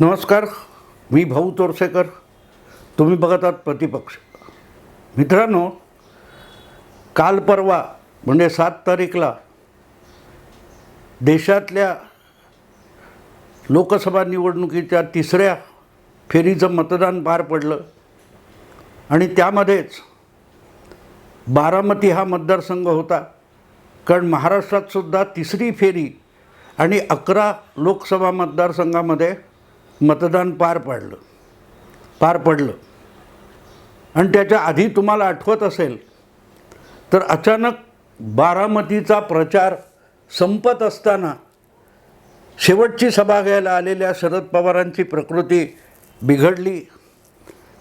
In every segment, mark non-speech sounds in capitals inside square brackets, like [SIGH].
नमस्कार मी भाऊ तोरसेकर. तुम्ही बघत आहात प्रतिपक्ष. मित्रांनो काल परवा म्हणजे सात तारीखला देशातल्या लोकसभा निवडणुकीच्या तिसऱ्या फेरीचं मतदान पार पडलं. आणि त्यामध्येच बारामती हा मतदारसंघ होता. कारण महाराष्ट्रात सुद्धा तिसरी फेरी आणि अकरा लोकसभा मतदारसंघामध्ये मतदान पार पाडलं. पार पडलं. आणि त्याच्या आधी तुम्हाला आठवत असेल तर अचानक बारामतीचा प्रचार संपत असताना शेवटची सभा घ्यायला आलेल्या शरद पवारांची प्रकृती बिघडली.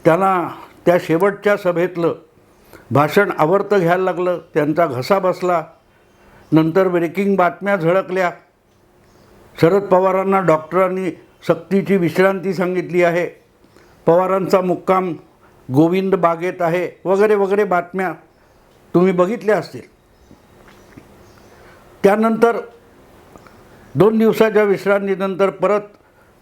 त्यांना त्या शेवटच्या सभेतलं भाषण आवर्तं घ्यायला लागलं. त्यांचा घसा बसला. नंतर ब्रेकिंग बातम्या झळकल्या. शरद पवारांना डॉक्टरांनी सक्तीची विश्रांती सांगितली आहे. पवारांचा मुक्काम गोविंद बागेत आहे. वगैरे वगैरे बातम्या तुम्ही बघितल्या असतील. त्यानंतर दोन दिवसाच्या विश्रांतीनंतर परत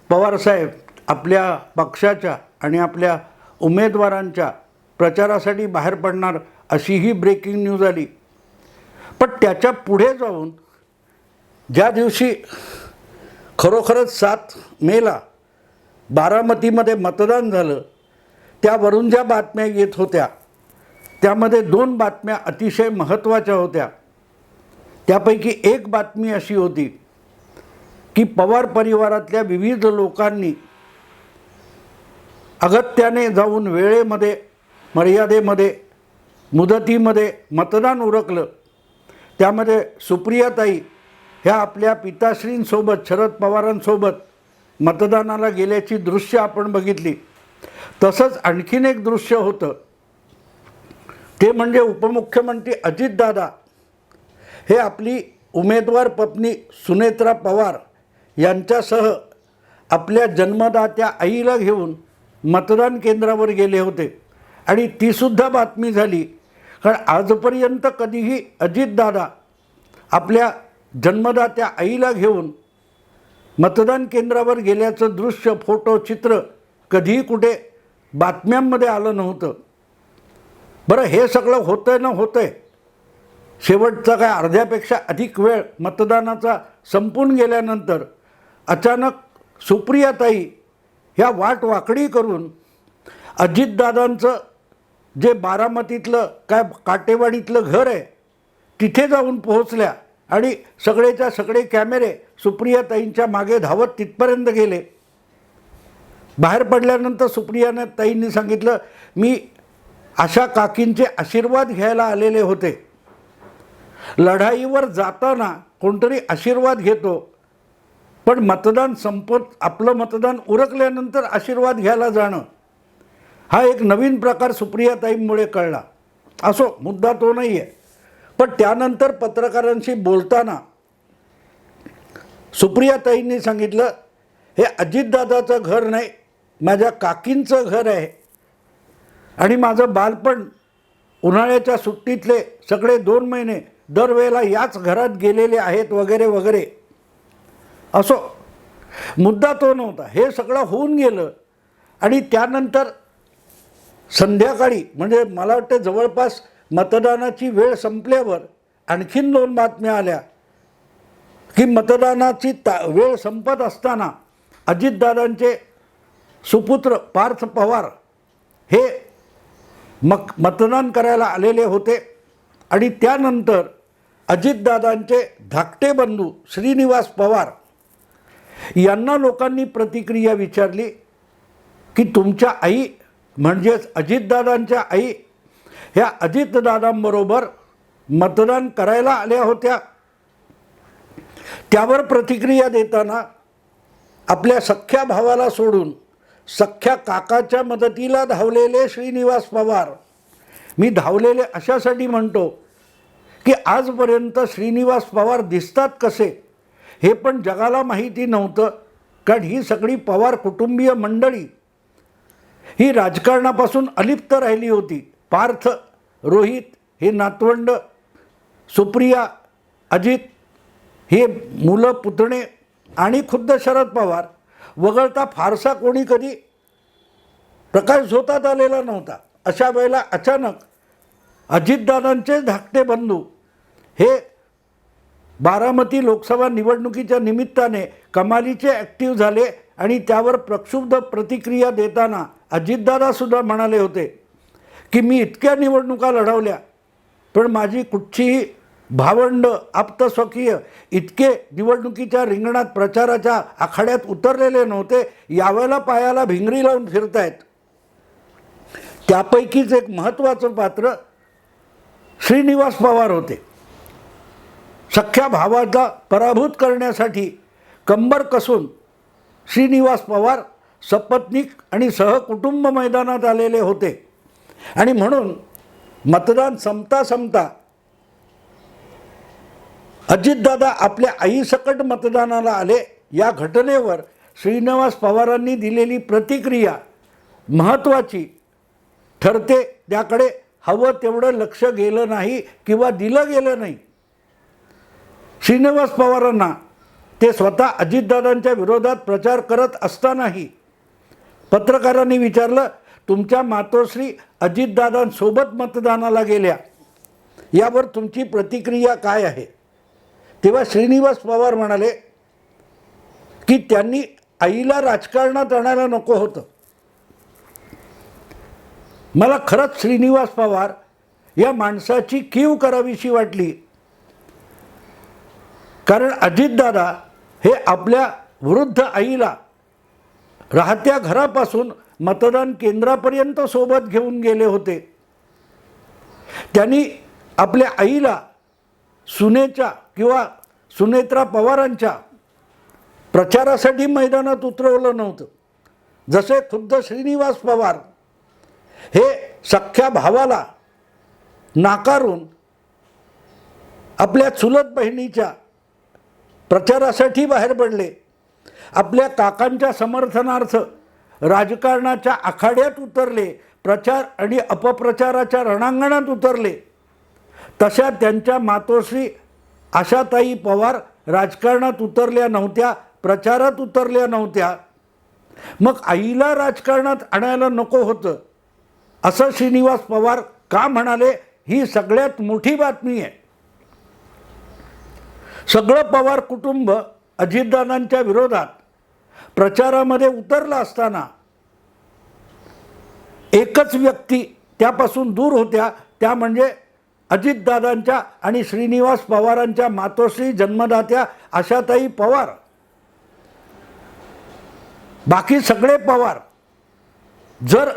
पवारसाहेब आपल्या पक्षाच्या आणि आपल्या उमेदवारांच्या प्रचारासाठी बाहेर पडणार अशीही ब्रेकिंग न्यूज आली. पण त्याच्या पुढे जाऊन ज्या दिवशी खरोखरच सात मेला बारामतीमध्ये मतदान झालं. त्यावरून ज्या बातम्या येत होत्या त्यामध्ये दोन बातम्या अतिशय महत्त्वाच्या होत्या. त्यापैकी एक बातमी अशी होती की पवार परिवारातल्या विविध लोकांनी अगत्याने जाऊन वेळेमध्ये मर्यादेमध्ये मुदतीमध्ये मतदान उरकलं. त्यामध्ये सुप्रियाताई ह्या आपल्या पिताश्रींसोबत शरद पवारांसोबत मतदानाला गेल्याची दृश्य आपण बघितली. तसंच आणखीन एक दृश्य होतं. ते म्हणजे उपमुख्यमंत्री अजितदादा. हे आपली उमेदवार पत्नी सुनेत्रा पवार यांच्यासह आपल्या जन्मदात्या आईला घेऊन मतदान केंद्रावर गेले होते. आणि तीसुद्धा बातमी झाली. कारण आजपर्यंत कधीही अजितदादा आपल्या जन्मदात्या आईला घेऊन मतदान केंद्रावर गेल्याचं दृश्य फोटो चित्र कधीही कुठे बातम्यांमध्ये आलं नव्हतं. बरं हे सगळं होतं आहे ना होतं आहे शेवटचा काय अर्ध्यापेक्षा अधिक वेळ मतदानाचा संपून गेल्यानंतर अचानक सुप्रियाताई ह्या वाट वाकडी करून अजितदादांचं जे बारामतीतलं काय काटेवाडीतलं घर आहे तिथे जाऊन पोहोचल्या. आणि सगळेच्या सगळे कॅमेरे सुप्रियाताईंच्या मागे धावत तिथपर्यंत गेले. बाहेर पडल्यानंतर सुप्रियानं ताईंनी सांगितलं मी अशा काकींचे आशीर्वाद घ्यायला आलेले होते. लढाईवर जाताना कोणतरी आशीर्वाद घेतो पण मतदान संपत आपलं मतदान उरकल्यानंतर आशीर्वाद घ्यायला जाणं. हा एक नवीन प्रकार सुप्रियाताईंमुळे कळला. असो मुद्दा तो नाही आहे पण त्यानंतर पत्रकारांशी बोलताना सुप्रियाताईंनी सांगितलं हे अजितदादाचं घर नाही माझ्या काकींचं घर आहे आणि माझं बालपण उन्हाळ्याच्या सुट्टीतले सगळे दोन महिने दरवेळेला याच घरात गेलेले आहेत वगैरे वगैरे. असो मुद्दा तो नव्हता. हे सगळं होऊन गेलं आणि त्यानंतर संध्याकाळी म्हणजे मला वाटतं जवळपास मतदानाची वेळ संपल्यावर आणखीन दोन बातम्या आल्या. की मतदानाची ता वेळ संपत असताना अजितदादांचे सुपुत्र पार्थ पवार हे मक मतदान करायला आलेले होते. आणि त्यानंतर अजितदादांचे धाकटे बंधू श्रीनिवास पवार यांना लोकांनी प्रतिक्रिया विचारली की तुमच्या आई म्हणजेच अजितदादांच्या आई ह्या अजितदादांबरोबर मतदान करायला आल्या होत्या. त्यावर प्रतिक्रिया देताना आपल्या सख्ख्या भावाला सोडून सख्ख्या काकाच्या मदतीला धावलेले श्रीनिवास पवार मी धावलेले अशासाठी म्हणतो की आजपर्यंत श्रीनिवास पवार दिसतात कसे हे पण जगाला माहिती नव्हतं कारण ही सगळी पवार कुटुंबीय मंडळी ही राजकारणापासून अलिप्त राहिली होती. पार्थ रोहित हे नातवंड सुप्रिया अजित हे मुलं पुतणे आणि खुद्द शरद पवार वगळता फारसा कोणी कधी प्रकाश झोतात आलेला नव्हता. अशा वेळेला अचानक अजितदादांचे धाकटे बंधू हे बारामती लोकसभा निवडणुकीच्या निमित्ताने कमालीचे ॲक्टिव्ह झाले आणि त्यावर प्रक्षुब्ध प्रतिक्रिया देताना अजितदादासुद्धा म्हणाले होते की मी इतक्या निवडणुका लढवल्या पण माझी कुठचीही भावंड आप्तस्वकीय इतके निवडणुकीच्या रिंगणात प्रचाराच्या आखाड्यात उतरलेले नव्हते यावेळेला पायाला भिंगरी लावून फिरतायत. त्यापैकीच एक महत्त्वाचं पात्र श्रीनिवास पवार होते. सख्या भावाचा पराभूत करण्यासाठी कंबर कसून श्रीनिवास पवार सपत्नीक आणि सहकुटुंब मैदानात आलेले होते. आणि म्हणून मतदान संपता संपता अजितदादा आपल्या आईसकट मतदानाला आले. या घटनेवर श्रीनिवास पवारांनी दिलेली प्रतिक्रिया महत्त्वाची ठरते. त्याकडे हवं तेवढं लक्ष गेलं नाही किंवा दिलं गेलं नाही. श्रीनिवास पवारांना ते स्वतः अजितदादांच्या विरोधात प्रचार करत असतानाही पत्रकारांनी विचारलं तुमच्या मातोश्री अजितदादांसोबत मतदानाला गेल्या. यावर तुमची प्रतिक्रिया काय आहे? तेव्हा श्रीनिवास पवार म्हणाले की त्यांनी आईला राजकारणात आणायला नको होतं. मला खरंच श्रीनिवास पवार या माणसाची कीव करावीशी वाटली. कारण अजितदादा हे आपल्या वृद्ध आईला राहत्या घरापासून मतदान केंद्रापर्यंत सोबत घेऊन गेले होते. त्यांनी आपल्या आईला सुनेच्या किंवा सुनेत्रा पवारांच्या प्रचारासाठी मैदानात उतरवलं नव्हतं. जसे खुद्द श्रीनिवास पवार हे सख्या भावाला नाकारून आपल्या चुलत बहिणीच्या प्रचारासाठी बाहेर पडले. आपल्या काकांच्या समर्थनार्थ राजकारणाच्या आखाड्यात उतरले प्रचार आणि अपप्रचाराच्या रणांगणात उतरले. तशा त्यांच्या मातोश्री आशाताई पवार राजकारणात उतरल्या नव्हत्या प्रचारात उतरल्या नव्हत्या. मग आईला राजकारणात आणायला नको होतं. असं श्रीनिवास पवार का म्हणाले ही सगळ्यात मोठी बातमी आहे. सगळं पवार कुटुंब अजितदादांच्या विरोधात. प्रचारामध्ये उतरला असताना एकच व्यक्ती त्यापासून दूर होत्या. त्या म्हणजे अजितदादांच्या आणि श्रीनिवास पवारांच्या मातोश्री जन्मदात्या आशाताई पवार. बाकी सगळे पवार जर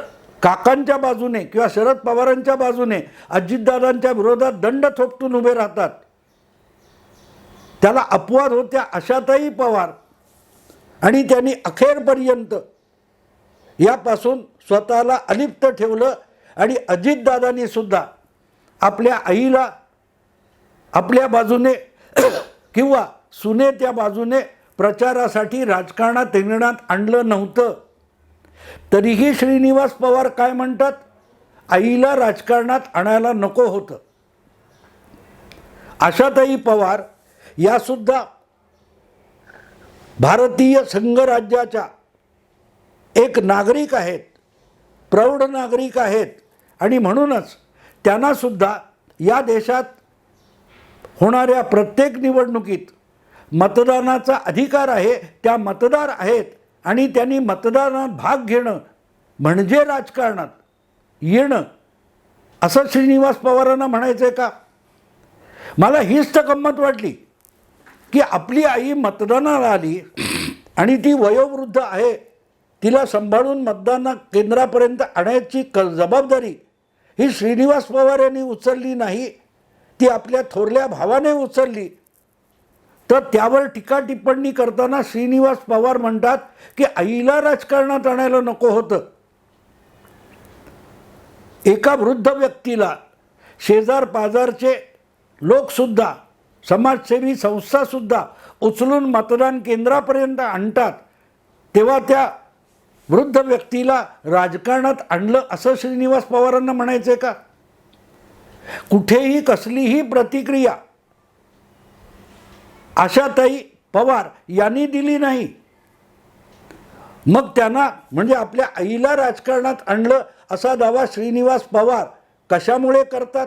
काकांच्या बाजूने किंवा शरद पवारांच्या बाजूने अजितदादांच्या विरोधात दंड थोपटून उभे राहतात त्याला अपवाद होत्या आशाताई पवार. आणि त्यांनी अखेरपर्यंत यापासून स्वतःला अलिप्त ठेवलं आणि अजितदादांनी सुद्धा आपल्या आईला आपल्या बाजूने [CLEARS THROAT] किंवा सुनेत्या बाजूने प्रचारासाठी राजकारणात रिंगणात आणलं नव्हतं. तरीही श्रीनिवास पवार काय म्हणतात? आईला राजकारणात आणायला नको होतं. आशाताई पवार यासुद्धा भारतीय संघराज्याच्या एक नागरिक आहेत प्रौढ नागरिक आहेत. आणि म्हणूनच त्यांनासुद्धा या देशात होणाऱ्या प्रत्येक निवडणुकीत मतदानाचा अधिकार आहे त्या मतदार आहेत. आणि त्यांनी मतदानात भाग घेणं म्हणजे राजकारणात येणं असं श्रीनिवास पवारांना म्हणायचं आहे का? मला हीच तर गंमत वाटली. की आपली आई मतदानाला आली आणि ती वयोवृद्ध आहे तिला सांभाळून मतदान केंद्रापर्यंत आणायची क जबाबदारी ही श्रीनिवास पवार यांनी उचलली नाही ती आपल्या थोरल्या भावाने उचलली. तर त्यावर टीका टिप्पणी करताना श्रीनिवास पवार म्हणतात की आईला राजकारणात आणायला नको होतं. एका वृद्ध व्यक्तीला शेजार पाजारचे लोकसुद्धा समाजसेवी संस्थासुद्धा उचलून मतदान केंद्रापर्यंत आणतात. तेव्हा त्या वृद्ध व्यक्तीला राजकारणात आणलं असं श्रीनिवास पवारांना म्हणायचं का? कुठेही कसलीही प्रतिक्रिया आशाताई पवार यांनी दिली नाही. मग त्यांना म्हणजे आपल्या आईला राजकारणात आणलं असा दावा श्रीनिवास पवार कशामुळे करतात?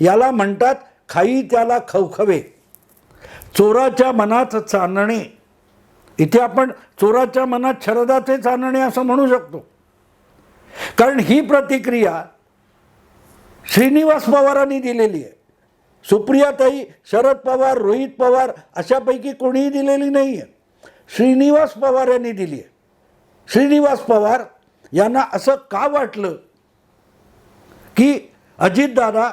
याला म्हणतात खाई त्याला खवखवे. चोराच्या मनात चांदणे इथे आपण चोराच्या मनात शरदाचे चांदणे असं म्हणू शकतो. कारण ही प्रतिक्रिया श्रीनिवास पवारांनी दिलेली आहे. सुप्रियाताई शरद पवार रोहित पवार अशापैकी कोणीही दिलेली नाही आहे श्रीनिवास पवार यांनी दिली आहे. श्रीनिवास पवार यांना असं का वाटलं की अजितदादा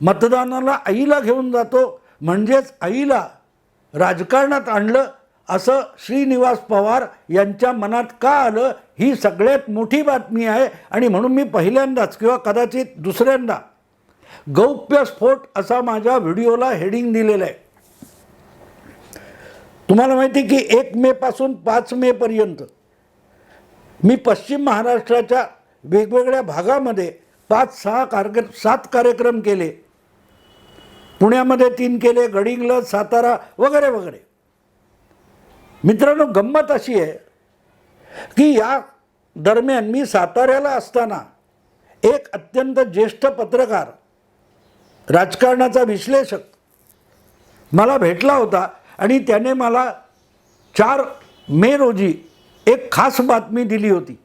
मतदानाला आईला घेऊन जातो. म्हणजेच आईला राजकारणात आणलं. असं श्रीनिवास पवार यांच्या मनात का आलं? ही सगळ्यात मोठी बातमी आहे. आणि म्हणून मी पहिल्यांदाच किंवा कदाचित दुसऱ्यांदा गौप्यस्फोट असा माझ्या व्हिडिओला हेडिंग दिलेलं आहे. तुम्हाला माहिती की एक मेपासून पाच मेपर्यंत मी पश्चिम महाराष्ट्राच्या वेगवेगळ्या भागामध्ये पाच सहा कार्यक्र सात कार्यक्रम केले. पुण्यामध्ये तीन केले गडिंगलज सातारा वगैरे वगैरे. मित्रांनो गंमत अशी आहे की या दरम्यान मी साताऱ्याला असताना एक अत्यंत ज्येष्ठ पत्रकार राजकारणाचा विश्लेषक मला भेटला होता आणि त्याने मला चार मे रोजी एक खास बातमी दिली होती.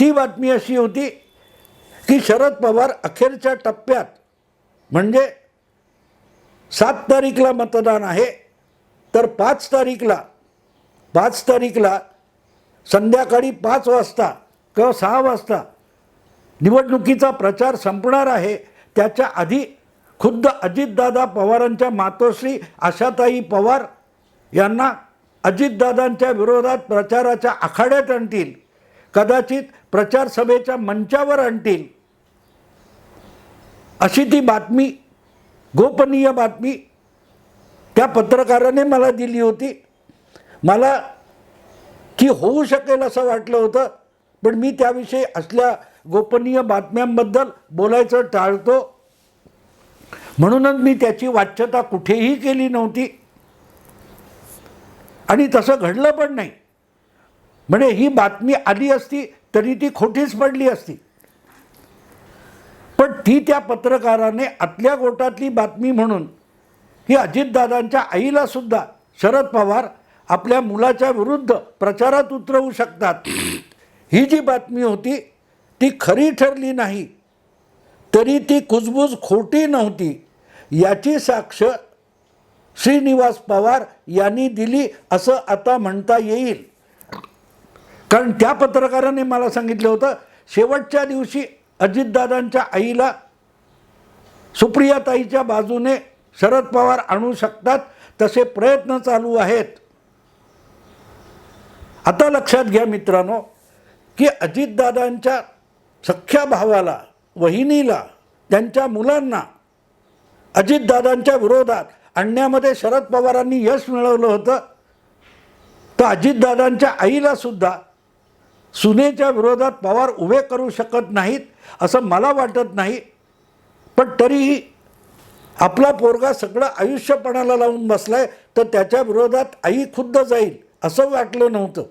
ती बातमी अशी होती की शरद पवार अखेरच्या टप्प्यात म्हणजे सात तारीखला मतदान आहे. तर पाच तारीखला पाच तारीखला संध्याकाळी पाच वाजता किंवा सहा वाजता निवडणुकीचा प्रचार संपणार आहे. त्याच्या आधी खुद्द अजितदादा पवारांच्या मातोश्री आशाताई पवार यांना अजितदादांच्या विरोधात प्रचाराच्या आखाड्यात आणतील. कदाचित प्रचार सभेच्या मंचावर आणतील. अशी ती बातमी गोपनीय बातमी. त्या पत्रकाराने मला दिली होती. मला ती होऊ शकेल असं वाटलं होतं पण मी त्याविषयी असल्या गोपनीय बातम्यांबद्दल बोलायचं टाळतो. म्हणूनच मी त्याची वाच्यता कुठेही केली नव्हती. आणि तसं घडलं पण नाही. म्हणजे ही बातमी आली असती तरी ती खोटीच पडली असती. पण ती त्या पत्रकाराने आतल्या गोटातली बातमी म्हणून की अजितदादांच्या आईला सुद्धा शरद पवार आपल्या मुलाच्या विरुद्ध प्रचारात उतरवू शकतात. ही जी बातमी होती ती खरी ठरली नाही. तरी ती कुजबूज खोटी नव्हती. याची साक्ष श्रीनिवास पवार यांनी दिली असं आता म्हणता येईल. कारण त्या पत्रकाराने मला सांगितलं होतं शेवटच्या दिवशी अजितदादांच्या आईला सुप्रियाताईच्या बाजूने शरद पवार आणू शकतात तसे प्रयत्न चालू आहेत. आता लक्षात घ्या मित्रांनो की अजितदादांच्या सख्या भावाला वहिनीला त्यांच्या मुलांना अजितदादांच्या विरोधात आणण्यामध्ये शरद पवारांनी यश मिळवलं होतं. तर अजितदादांच्या आईला सुद्धा सुनेच्या विरोधात पवार उभे करू शकत नाहीत. असं मला वाटत नाही. पण तरीही आपला पोरगा सगळं आयुष्यपणाला लावून बसलाय तर त्याच्या विरोधात आई खुद्द जाईल असं वाटलं नव्हतं.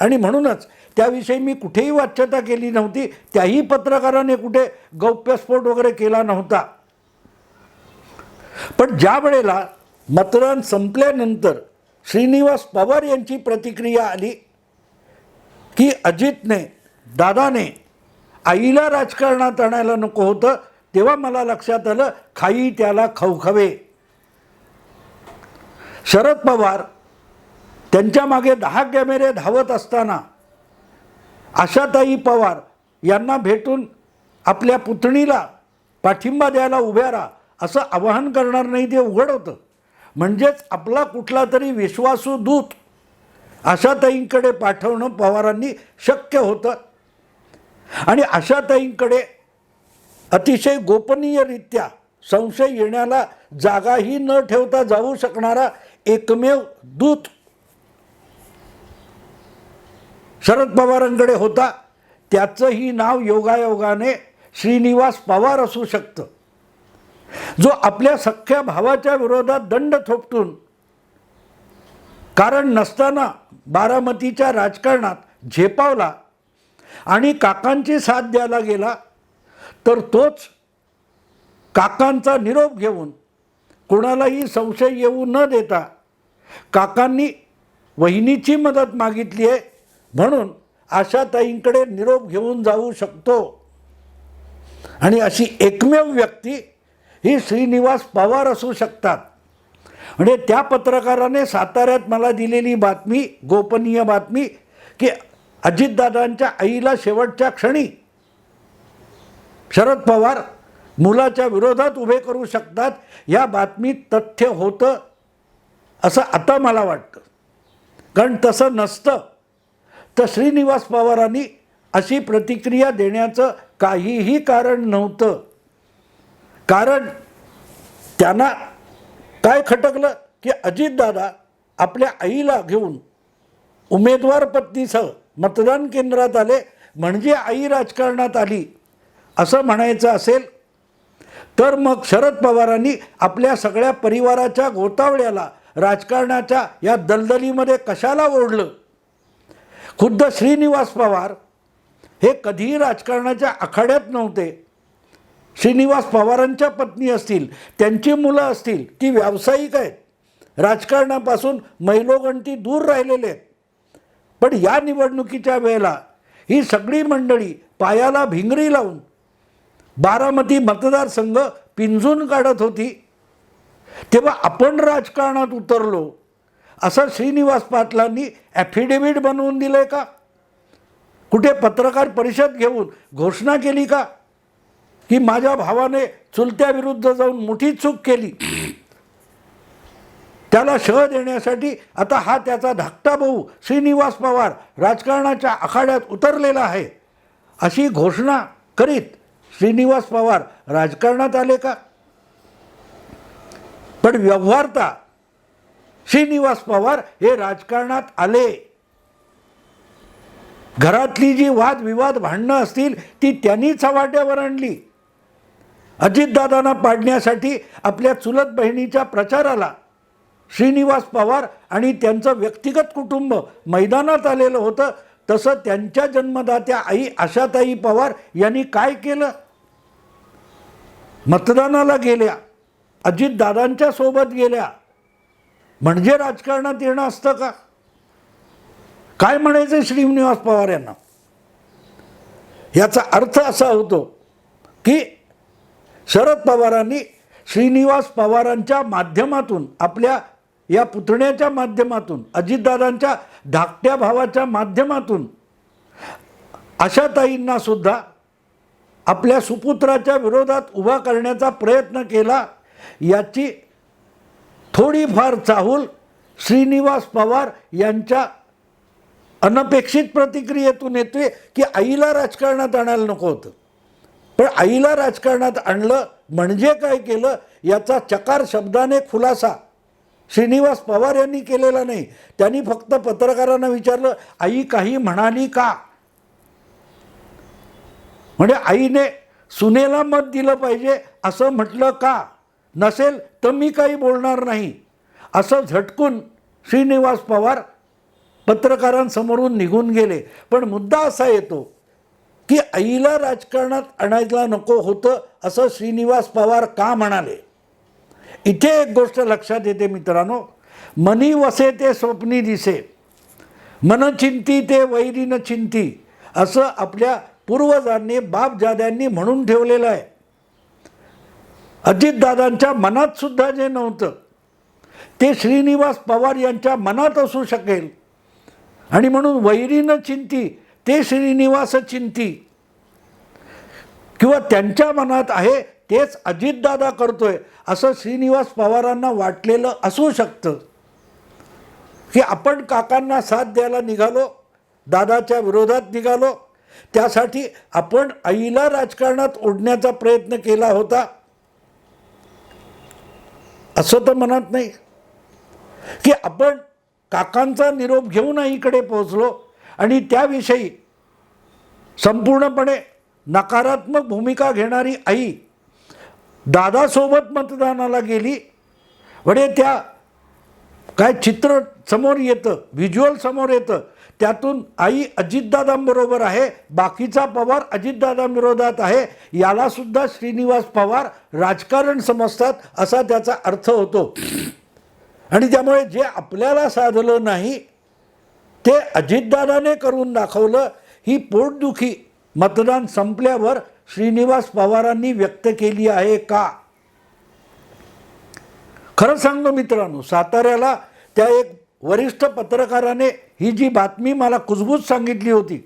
आणि म्हणूनच त्याविषयी मी कुठेही वाच्यता केली नव्हती. त्याही पत्रकाराने कुठे गौप्यस्फोट वगैरे केला नव्हता. पण ज्या वेळेला मतदान संपल्यानंतर श्रीनिवास पवार यांची प्रतिक्रिया आली की अजितने दादाने आईला राजकारणात आणायला नको होतं तेव्हा मला लक्षात आलं खाई त्याला खवखवे. शरद पवार त्यांच्या मागे दहा कॅमेरे धावत असताना आशाताई पवार यांना भेटून आपल्या पुतणीला पाठिंबा द्यायला उभ्या राहा असं आवाहन करणार नाही ते उघड होतं. म्हणजेच आपला कुठला तरी विश्वासू दूत आशाताईंकडे पाठवणं पवारांनी शक्य होतं. आणि आशाताईंकडे अतिशय गोपनीयरित्या संशय येण्याला जागाही न ठेवता जाऊ शकणारा एकमेव दूत शरद पवारांकडे होता. त्याचंही नाव योगायोगाने श्रीनिवास पवार असू शकतं. जो आपल्या सख्ख्या भावाच्या विरोधात दंड थोपटून कारण नसताना बारामतीच्या राजकारणात झेपावला आणि काकांची साथ द्यायला गेला तर तोच काकांचा निरोप घेऊन कोणालाही संशय येऊ न देता काकांनी वहिनीची मदत मागितली आहे म्हणून आशाताईंकडे निरोप घेऊन जाऊ शकतो. आणि अशी एकमेव व्यक्ती ही श्रीनिवास पवार असू शकतात. म्हणजे त्या पत्रकाराने साताऱ्यात मला दिलेली बातमी गोपनीय बातमी की अजितदादांच्या आईला शेवटच्या क्षणी शरद पवार मुलाच्या विरोधात उभे करू शकतात या बातमीत तथ्य होतं असं आता मला वाटतं. कारण तसं नसतं तर श्रीनिवास पवारांनी अशी प्रतिक्रिया देण्याचं काहीही कारण नव्हतं. कारण त्यांना काय खटकलं की अजितदादा आपल्या आईला घेऊन उमेदवार पत्नीसह मतदान केंद्रात आले म्हणजे आई राजकारणात आली असं म्हणायचं असेल तर मग शरद पवारांनी आपल्या सगळ्या परिवाराच्या गोतावळ्याला राजकारणाच्या या दलदलीमध्ये कशाला ओढलं? खुद्द श्रीनिवास पवार हे कधीही राजकारणाच्या आखाड्यात नव्हते. श्रीनिवास पवारांच्या पत्नी असतील त्यांची मुलं असतील ती व्यावसायिक आहेत. राजकारणापासून मैलोगंटी दूर राहिलेले आहेत. पण या निवडणुकीच्या वेळेला ही सगळी मंडळी पायाला भिंगरी लावून बारामती मतदारसंघ पिंजून काढत होती. तेव्हा आपण राजकारणात उतरलो. असं श्रीनिवास पाटलांनी ॲफिडेव्हिट बनवून दिलंय का? कुठे पत्रकार परिषद घेऊन घोषणा केली का? की माझ्या भावाने चुलत्याविरुद्ध जाऊन मोठी चूक केली. त्याला शह देण्यासाठी आता हा त्याचा धाकटा भाऊ श्रीनिवास पवार राजकारणाच्या आखाड्यात उतरलेला आहे. अशी घोषणा करीत श्रीनिवास पवार राजकारणात आले का? पण व्यवहारता श्रीनिवास पवार हे राजकारणात आले. घरातली जी वादविवाद भांडणं असतील ती त्यांनी चव्हाट्यावर आणली. अजितदादांना पाडण्यासाठी आपल्या चुलत बहिणीच्या प्रचाराला श्रीनिवास पवार आणि त्यांचं व्यक्तिगत कुटुंब मैदानात आलेलं होतं तसं त्यांच्या जन्मदात्या आई आशाताई पवार यांनी काय केलं? मतदानाला गेल्या अजितदादांच्या सोबत गेल्या. म्हणजे राजकारणात येणं असतं का? काय म्हणायचं श्रीनिवास पवार यांना? याचा अर्थ असा होतो की शरद पवारांनी श्रीनिवास पवारांच्या माध्यमातून आपल्या या पुतण्याच्या माध्यमातून अजितदादांच्या धाकट्या भावाच्या माध्यमातून आशाताईंना सुद्धा आपल्या सुपुत्राच्या विरोधात उभा करण्याचा प्रयत्न केला याची थोडीफार चाहूल श्रीनिवास पवार यांच्या अनपेक्षित प्रतिक्रियेतून येते की आईला राजकारणात आणायला नको होतं. पण आईला राजकारणात आणलं म्हणजे काय केलं याचा चकार शब्दाने खुलासा श्रीनिवास पवार यांनी केलेला नाही. त्यांनी फक्त पत्रकारांना विचारलं आई काही म्हणाली का? म्हणजे आईने सुनेला मत दिलं पाहिजे असं म्हटलं का? नसेल तर मी काही बोलणार नाही. असं झटकून श्रीनिवास पवार पत्रकारांसमोरून निघून गेले. पण मुद्दा असा येतो की आईला राजकारणात आणायला नको होतं असं श्रीनिवास पवार का म्हणाले? इथे एक गोष्ट लक्षात येते मित्रांनो. मनी वसे ते स्वप्नी दिसे. मन चिंती ते वैरीन चिंती. असं आपल्या पूर्वजांनी बापजाद्यांनी म्हणून ठेवलेलं आहे. अजितदादांच्या मनात सुद्धा जे नव्हतं ते श्रीनिवास पवार यांच्या मनात असू शकेल. आणि म्हणून वैरीनं चिंती ते श्रीनिवास चिंती. किंवा त्यांच्या मनात आहे तेच अजितदादा करतोय. असं श्रीनिवास पवारांना वाटलेलं असू शकतं. की आपण काकांना साथ द्यायला निघालो दादाच्या विरोधात निघालो त्यासाठी आपण आईला राजकारणात ओढण्याचा प्रयत्न केला होता. असं तर म्हणत नाही. की आपण काकांचा निरोप घेऊन आईकडे पोहोचलो आणि त्याविषयी संपूर्णपणे नकारात्मक भूमिका घेणारी आई दादासोबत मतदानाला गेली. म्हणजे त्या काय चित्र समोर येतं व्हिज्युअल समोर येतं. त्यातून आई अजितदादांबरोबर आहे बाकीचा पवार अजितदादांविरोधात आहे. यालासुद्धा श्रीनिवास पवार राजकारण समजतात असा त्याचा अर्थ होतो. आणि त्यामुळे जे आपल्याला साधलं नाही ते अजितदादाने करून दाखवलं. ही पोटदुखी मतदान संपल्यावर श्रीनिवास पवारांनी व्यक्त केली आहे का? खरं सांगतो मित्रांनो साताऱ्याला त्या एक वरिष्ठ पत्रकाराने ही जी बातमी मला कुजबूज सांगितली होती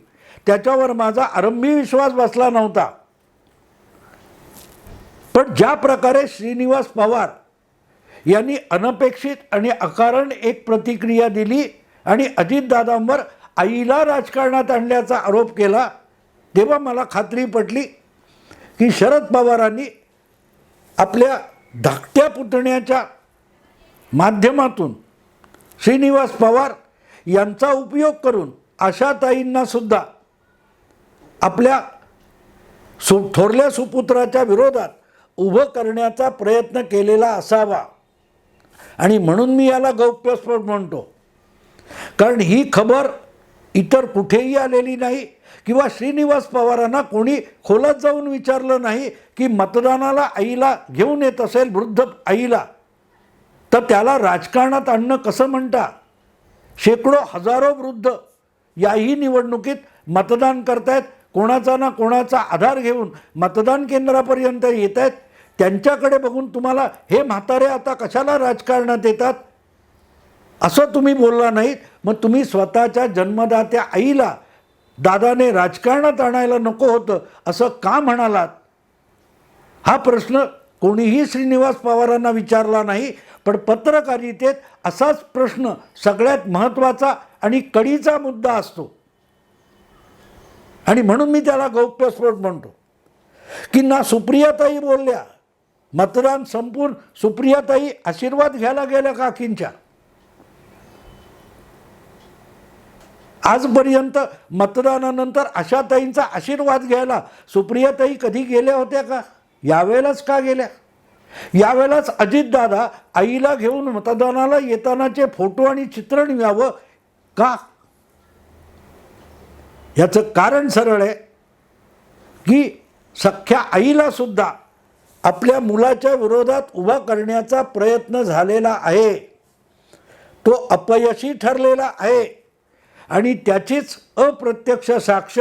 त्याच्यावर माझा आरंभी विश्वास बसला नव्हता. पण ज्या प्रकारे श्रीनिवास पवार यांनी अनपेक्षित आणि अकारण एक प्रतिक्रिया दिली आणि अजितदादांवर आईला राजकारणात आणल्याचा आरोप केला तेव्हा मला खात्री पटली की शरद पवारांनी आपल्या धाकट्या पुतण्याच्या माध्यमातून श्रीनिवास पवार यांचा उपयोग करून आशाताईंना सुद्धा आपल्या सु थोरल्या सुपुत्राच्या विरोधात उभं करण्याचा प्रयत्न केलेला असावा. आणि म्हणून मी याला गौप्यस्फोट म्हणतो. कारण ही खबर इतर कुठेही आलेली नाही. किंवा श्रीनिवास पवारांना कोणी खोलात जाऊन विचारलं नाही की मतदानाला आईला घेऊन येत असेल वृद्ध आईला तर त्याला राजकारणात आणणं कसं म्हणता? शेकडो हजारो वृद्ध याही निवडणुकीत मतदान करतायत कोणाचा ना कोणाचा आधार घेऊन मतदान केंद्रापर्यंत येत आहेत त्यांच्याकडे बघून तुम्हाला हे म्हातारे आता कशाला राजकारणात येतात? असं तुम्ही बोलला नाहीत मग तुम्ही स्वतःच्या जन्मदात्या आईला दादाने राजकारणात आणायला नको होतं असं का म्हणालात? हा प्रश्न कोणीही श्रीनिवास पवारांना विचारला नाही पण पत्रकारितेत असाच प्रश्न सगळ्यात महत्त्वाचा आणि कडीचा मुद्दा असतो. आणि म्हणून मी त्याला गौप्यस्फोट म्हणतो. की ना सुप्रियाताई बोलल्या मतदान संपून सुप्रियाताई आशीर्वाद घ्यायला गेल्या काकींच्या. आजपर्यंत मतदानानंतर आशाताईंचा आशीर्वाद घ्यायला सुप्रियाताई कधी गेल्या होत्या का? यावेळेलाच का गेल्या? यावेळेलाच अजितदादा आईला घेऊन मतदानाला येतानाचे फोटो आणि चित्रण यावं का? याचं कारण सरळ आहे की सख्या आईला सुद्धा आपल्या मुलाच्या विरोधात उभा करण्याचा प्रयत्न झालेला आहे. तो अपयशी ठरलेला आहे. आणि त्याचीच अप्रत्यक्ष साक्ष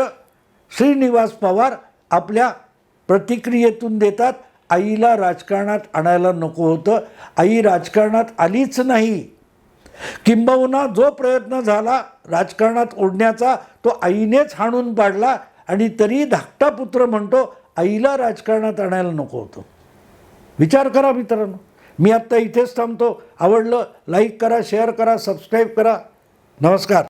श्रीनिवास पवार आपल्या प्रतिक्रियेतून देतात आईला राजकारणात आणायला नको होतं. आई राजकारणात आलीच नाही. किंबहुना जो प्रयत्न झाला राजकारणात ओढण्याचा तो आईनेच हाणून पाडला आणि तरी धाकटा पुत्र म्हणतो आईला राजकारणात आणायला नको होतं. विचार करा मित्रांनो. मी आत्ता इथेच थांबतो. आवडलं लाईक करा शेअर करा सबस्क्राईब करा. नमस्कार.